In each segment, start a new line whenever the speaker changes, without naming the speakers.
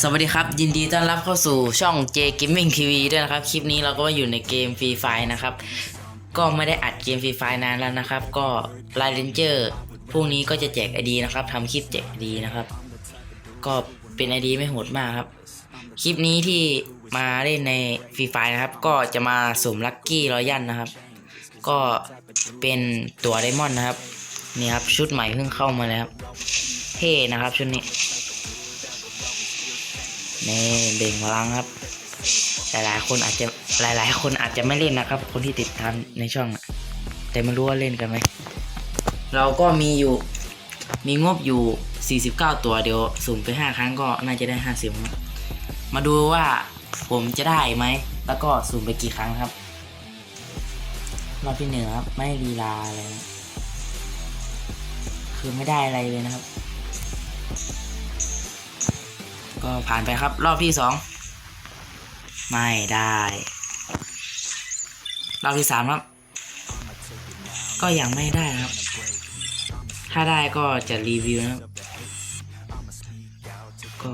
สวัสดีครับ ยินดีต้อนรับเข้าสู่ช่อง J Gaming TV ด้วยนะครับ คลิปนี้เราก็มาอยู่ในเกม Free Fire นะครับ ก็ไม่ได้อัดเกม Free Fire นานแล้วนะครับ ก็ l i เ e นเจอร์พรุ่งนี้ก็จะแจกไอดีนะครับทำคลิปแจกไอดีนะครับ ก็เป็นไอดีไม่โหดมากครับ คลิปนี้ที่มาเล่นใน Free Fire นะครับ ก็จะมาสุ่มลัคกี้รอยันนะครับ ก็เป็นตัวไดมอนด์นะครับ นี่ครับชุดใหม่เพิ่งเข้ามาแล้วครับ เท่นะครับชุดนี้นี่เบ่งพลังครับ หลายๆ คนอาจจะหลายๆ คนอาจจะไม่เล่นนะครับ คนที่ติดตามในช่องแต่ไม่รู้ว่าเล่นกันไหมเราก็มีอยู่มีงบอยู่ 49 ตัวเดี๋ยวสุ่มไป 5 ครั้งก็น่าจะได้ 50ครับมาดูว่าผมจะได้ไหม แล้วก็สุ่มไปกี่ครั้งครับ รอบที่หนึ่งครับ ไม่ลีลาเลย คือไม่ได้อะไรเลยนะครับ ก็ผ่านไปครับ รอบที่สองไม่ได้ รอบที่สามครับ ก็ยังไม่ได้ครับ ถ้าได้ก็จะรีวิวนะครับก็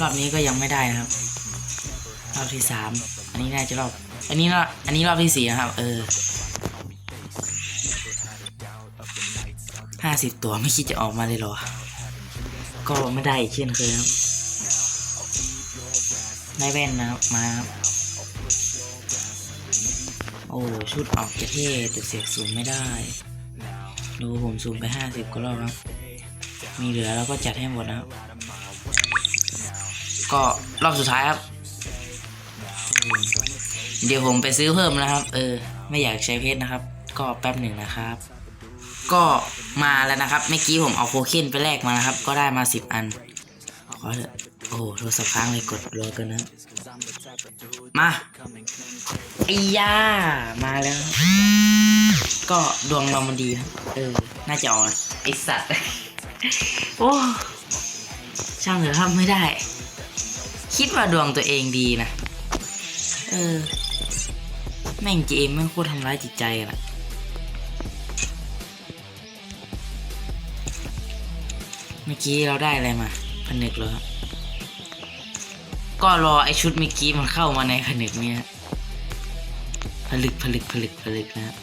รอบนี้ก็ยังไม่ได้นะครับ รอบที่สามอันนี้น่าจะรอบ อันนี้รอบอันนี้รอบที่สี่นะครับ เออห้าสิบตัวไม่คิดจะออกมาเลยหรอ ก็ไม่ได้อีกเช่นเคยครับได้แว่นนะครับมาโอ้ชุดออกจะเท่แต่เสียงสูงไม่ได้ ดูผมซูมไปห้าสิบก็รอบครับ มีเหลือแล้วก็จัดให้หมดนะครับ ก็รอบสุดท้ายครับ เดี๋ยวผมไปซื้อเพิ่มนะครับ เออ ไม่อยากใช้เพชรนะครับ ก็แป๊บหนึ่งนะครับ ก็มาแล้วนะครับเมื่อกี้ผมเอาโคเคนไปแลกมานะครับ ก็ได้มาสิบอันขอเถอะโอ้โหโทรศัพท์ค้างเลยกดรอกันนะ มาไอ้ย่ามาแล้ว ก็ดวงเรามันดีครับเออ น่าจะเอานะไอสัตว์ โอ้ช่างเถอะครับไม่ได้ คิดว่าดวงตัวเองดีนะ เออ แม่งเจมแม่งโคตรทำร้ายจิตใจอะ เมื่อกี้เราได้อะไรมาผนึกเหรอครับก็รอไอชุดเมื่อกี้มันเข้ามาในผนึกเนี่ยผลึกผลึกผลึกผลึกนะครับ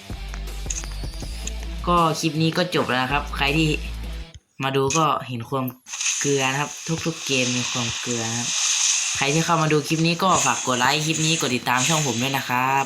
ก็คลิปนี้ก็จบแล้วนะครับ ใครที่มาดูก็เห็นความเกลือนะครับ ทุกๆเกมมีความเกลือนะครับใครที่เข้ามาดูคลิปนี้ก็ฝากกดไลค์คลิปนี้กดติดตามช่องผมด้วยนะครับ